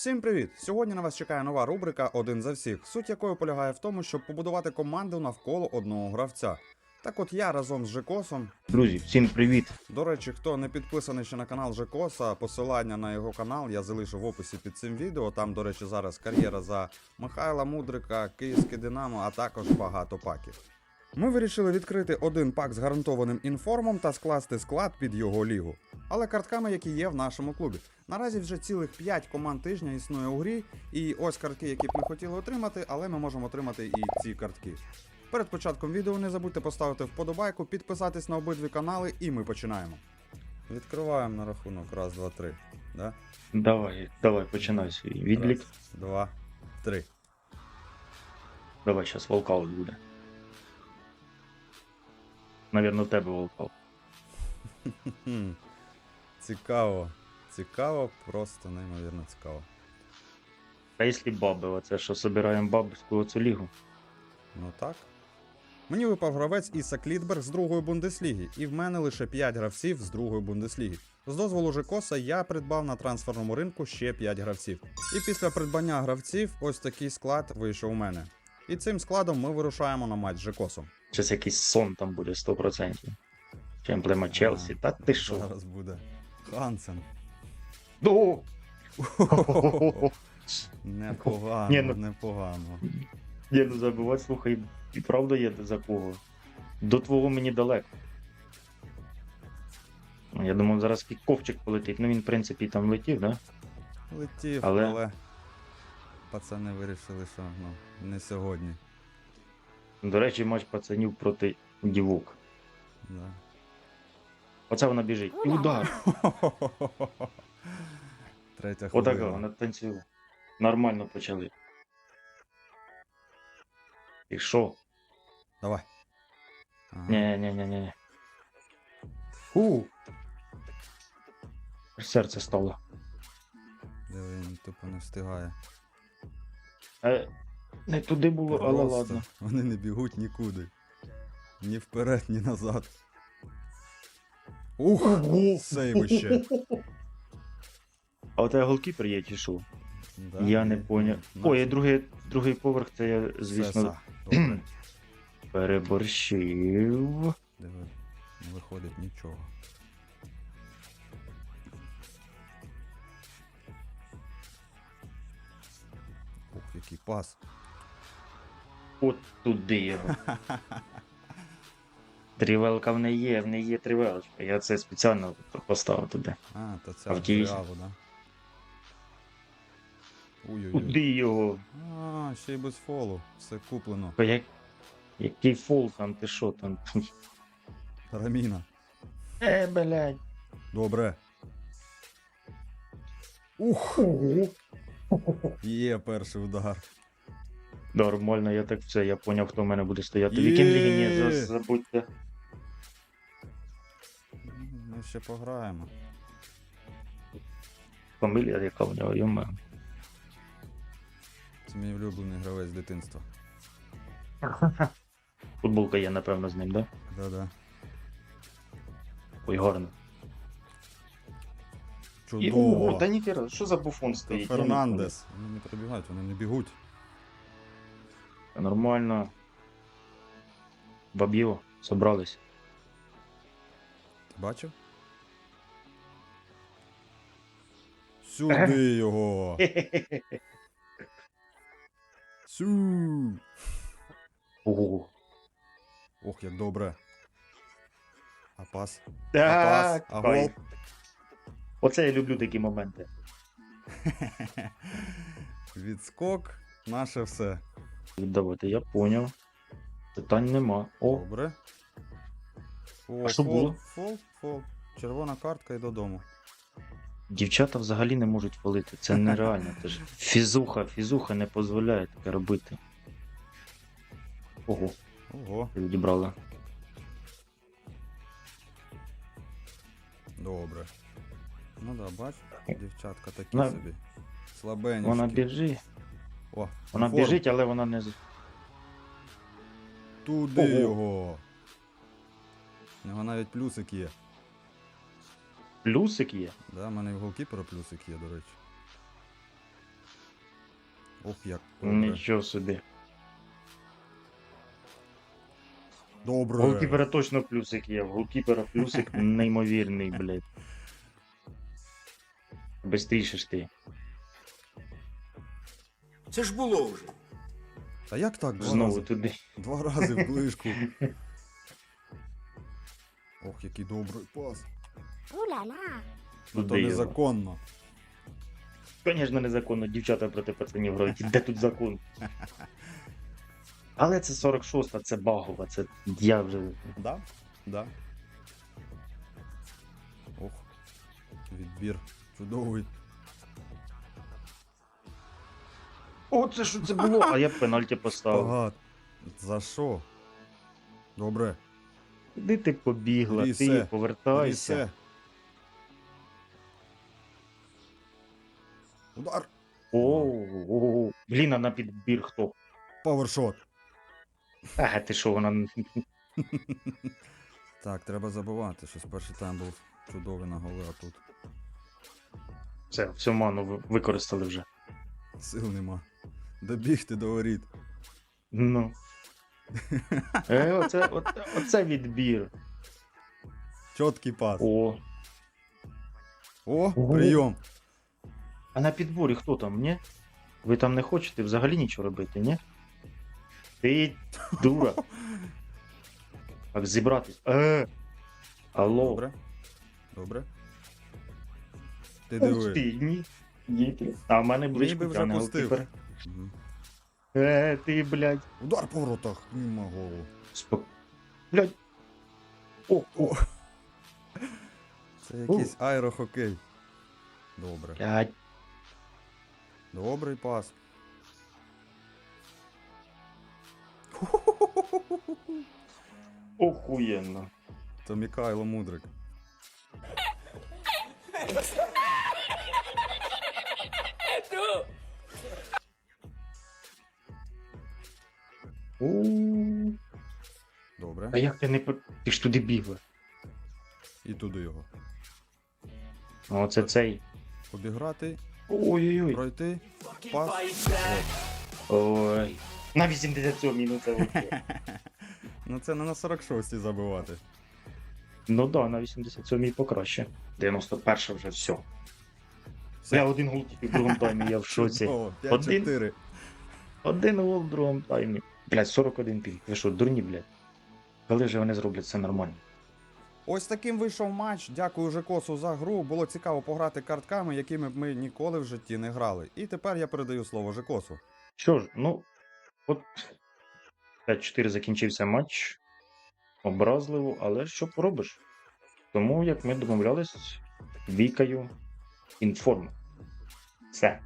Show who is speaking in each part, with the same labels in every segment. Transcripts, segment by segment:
Speaker 1: Всім привіт! Сьогодні на вас чекає нова рубрика Один за всіх, суть якої полягає в тому, щоб побудувати команду навколо одного гравця. Так от я разом з Жекосом.
Speaker 2: Друзі, всім привіт!
Speaker 1: До речі, хто не підписаний ще на канал Жекоса, посилання на його канал я залишу в описі під цим відео. Там, до речі, зараз кар'єра за Михайла Мудрика, Київське Динамо, а також багато паків. Ми вирішили відкрити один пак з гарантованим інформом та скласти склад під його лігу. Але картками, які є в нашому клубі. Наразі вже цілих 5 команд тижня існує у грі, і ось картки, які б ми хотіли отримати, але ми можемо отримати і ці картки. Перед початком відео не забудьте поставити вподобайку, підписатись на обидві канали, і ми починаємо. Відкриваємо на рахунок. Раз, два, три. Да?
Speaker 2: Давай, давай, починай свій відлік.
Speaker 1: Раз, два, три.
Speaker 2: Давай, зараз волкаут буде. Навірно, в тебе.
Speaker 1: Хм. Цікаво. Цікаво, просто неймовірно цікаво.
Speaker 2: А якщо баби, оце що собираємо бабську оцю лігу?
Speaker 1: Ну так. Мені випав гравець Іса Клітберг з другої бундесліги, і в мене лише 5 гравців з другої бундесліги. З дозволу Жекоса я придбав на трансферному ринку ще 5 гравців. І після придбання гравців ось такий склад вийшов у мене. І цим складом ми вирушаємо на матч з Жекосом.
Speaker 2: Щось якийсь сон там буде 100%. Чи емблема Челсі. Та ти що?
Speaker 1: Зараз буде. Хансен.
Speaker 2: Ну!
Speaker 1: Непогано,
Speaker 2: Ні, ну-
Speaker 1: непогано.
Speaker 2: Ні, ну забувати, слухай, і правда є за кого. До твого мені далеко. Ну, Я думав, зараз ковчик полетить. Ну він, в принципі, там летів, да?
Speaker 1: Летів,
Speaker 2: Але-
Speaker 1: але... Пацани вирішили, що ну, не сьогодні.
Speaker 2: До речі, матч пацанів проти дівок.
Speaker 1: Да.
Speaker 2: Оце вона біжить. І удар.
Speaker 1: Третя хвилина.
Speaker 2: Отака, вона танцює. Нормально почали. І що?
Speaker 1: Давай. Ага.
Speaker 2: ні ні ні ні Фу. Аж Серце стало.
Speaker 1: Диви, він тупо не встигає.
Speaker 2: Е, не туди було, але
Speaker 1: Просто
Speaker 2: ладно.
Speaker 1: Вони не бігуть нікуди. Ні вперед, ні назад. Ух! Сейвище.
Speaker 2: А у тебе голкіпер є чи що?
Speaker 1: Да,
Speaker 2: Я не поняв.
Speaker 1: ні,
Speaker 2: Ой, другий, другий поверх, це я, звісно,
Speaker 1: Все, все, Добре.
Speaker 2: переборщив.
Speaker 1: Диви, не виходить нічого. Пас.
Speaker 2: От туди його. Трівелка в неї є, в неї є трівелочка. Я це спеціально поставив туди.
Speaker 1: А, то це.
Speaker 2: Авдіївся.
Speaker 1: да? Ой-ой-ой.
Speaker 2: Куди його?
Speaker 1: А, ще й без фолу. Все куплено.
Speaker 2: Та Як... Який фол там, ти що там?
Speaker 1: Раміна.
Speaker 2: Е, блядь.
Speaker 1: Добре. Ух! Є перший удар.
Speaker 2: Нормально, я так все, я поняв, хто в мене буде стояти.
Speaker 1: Є.
Speaker 2: Вікінг ні, за- забудьте.
Speaker 1: Ми ще пограємо.
Speaker 2: Фамілія, яка в нього, йома.
Speaker 1: Це мій улюблений гравець з дитинства.
Speaker 2: Футболка є, напевно, з ним, да?
Speaker 1: Да-да.
Speaker 2: Ой, гарно. І,
Speaker 1: Чудово.
Speaker 2: о, та ніхера, що за буфон стоїть? Я не
Speaker 1: Фернандес. Вони не пробігають, вони не бігуть.
Speaker 2: Нормально. Баб'єво, собрались.
Speaker 1: Ти бачив? Сюди його! Сю!
Speaker 2: Ого.
Speaker 1: Ох, як добре. А пас? А пас? А гол?
Speaker 2: Оце я люблю такі моменти.
Speaker 1: Відскок, наше все.
Speaker 2: Віддавати, я поняв. Питань нема. О,
Speaker 1: Добре. О,
Speaker 2: А що
Speaker 1: фол,
Speaker 2: було?
Speaker 1: Фол, фол. Червона картка і додому.
Speaker 2: дівчата взагалі не можуть палити. Це нереально. Це ж фізуха, фізуха не дозволяє таке робити. Ого,
Speaker 1: Ого,
Speaker 2: відібрали.
Speaker 1: добре. Ну да, бач, дівчатка такі
Speaker 2: Вона-
Speaker 1: собі. Слабенькі.
Speaker 2: Вона біжить.
Speaker 1: О,
Speaker 2: Вона
Speaker 1: форм.
Speaker 2: біжить, але вона не.
Speaker 1: Туди
Speaker 2: Ого.
Speaker 1: його. У нього навіть плюсик є.
Speaker 2: Плюсик є.
Speaker 1: Да, в мене і в голкіпера плюсик є, до речі. Ох, як добре.
Speaker 2: Нічого собі.
Speaker 1: Добре.
Speaker 2: У голкіпера точно плюсик є. В голкіпера плюсик неймовірний, блядь. Бистріше ж ти.
Speaker 3: Це ж було вже.
Speaker 1: Та як так? Два
Speaker 2: Знову
Speaker 1: рази?
Speaker 2: туди.
Speaker 1: Два рази в ближку. Ох, який добрий пас.
Speaker 4: Ooh-la-la.
Speaker 1: Ну то
Speaker 2: Туди його.
Speaker 1: незаконно.
Speaker 2: Звісно, незаконно дівчата проти пацанів грають. Де тут закон? Але це 46-та, це багова, це я вже.
Speaker 1: Да? Да. Ох. Відбір. Чудовий.
Speaker 2: О, це що це було? А я пенальті поставив.
Speaker 1: Багат. За що? Добре.
Speaker 2: Куди ти побігла?
Speaker 1: Лісе.
Speaker 2: Ти повертайся.
Speaker 1: Лісе. Удар.
Speaker 2: О, блін, а на підбір хто?
Speaker 1: Павершот.
Speaker 2: А, ти що, вона.
Speaker 1: Так, треба забувати, що перший тайм був чудовий на голи, а тут
Speaker 2: Все, всю ману ви- використали вже.
Speaker 1: сил нема. Добігти до воріт.
Speaker 2: Ну. Е, оце, от, оце відбір.
Speaker 1: Чіткий пас.
Speaker 2: О.
Speaker 1: О,
Speaker 2: Ого.
Speaker 1: прийом.
Speaker 2: А на підборі хто там, ні? Ви там не хочете взагалі нічого робити, ні? Ти дура. Так зібратись. Е. Алло.
Speaker 1: Добре. Добре. Ти диви.
Speaker 2: ні. Ні. А в мене ближче
Speaker 1: Ніби вже пустив. Мгм.
Speaker 2: Е, ти, блядь.
Speaker 1: Удар по воротах. Мимо голову.
Speaker 2: Спок... Блядь. О, о,
Speaker 1: Це якийсь аерохокей. Добре.
Speaker 2: блядь.
Speaker 1: Добрий пас.
Speaker 2: Охуєнно.
Speaker 1: Це Мікайло Мудрик. Добре.
Speaker 2: А як ти не по- Ти ж туди бігла.
Speaker 1: І туди його.
Speaker 2: Оце цей.
Speaker 1: Обіграти,
Speaker 2: Ой-ой-ой.
Speaker 1: пройти. Пас.
Speaker 2: Ой. На 87 ну це вообще.
Speaker 1: Ну це не на 46-й забивати.
Speaker 2: Ну да, на 87 покраще. 91 вже все.
Speaker 1: Все.
Speaker 2: Я один гол тільки в другому таймі, я в шоці.
Speaker 1: Чудово.
Speaker 2: Один.
Speaker 1: 5-4.
Speaker 2: Один гол в другому таймі. Блять, 41 пінг. Ви що, дурні, блядь? Коли ж вони зроблять це нормально?
Speaker 1: Ось таким вийшов матч. Дякую Жекосу за гру. Було цікаво пограти картками, якими б ми ніколи в житті не грали. І тепер я передаю слово Жекосу.
Speaker 2: Що ж, ну, от 5-4 закінчився матч. Образливо, але що поробиш? Тому, як ми домовлялись, вікаю інформ. Все.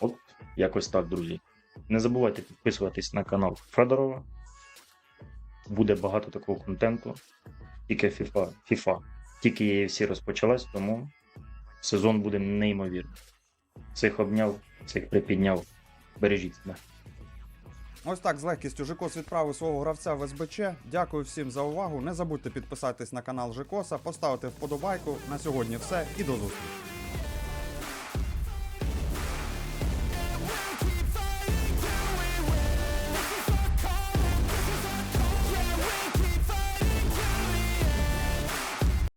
Speaker 2: От якось так, друзі. Не забувайте підписуватись на канал Федорова. Буде багато такого контенту. Тільки FIFA, FIFA. Тільки всі розпочалась, тому сезон буде неймовірний. Цих обняв, цих припідняв. Бережіть себе.
Speaker 1: Ось так з легкістю Жекос відправив свого гравця в СБЧ. Дякую всім за увагу. Не забудьте підписатись на канал Жекоса, поставити вподобайку. На сьогодні все і до зустрічі.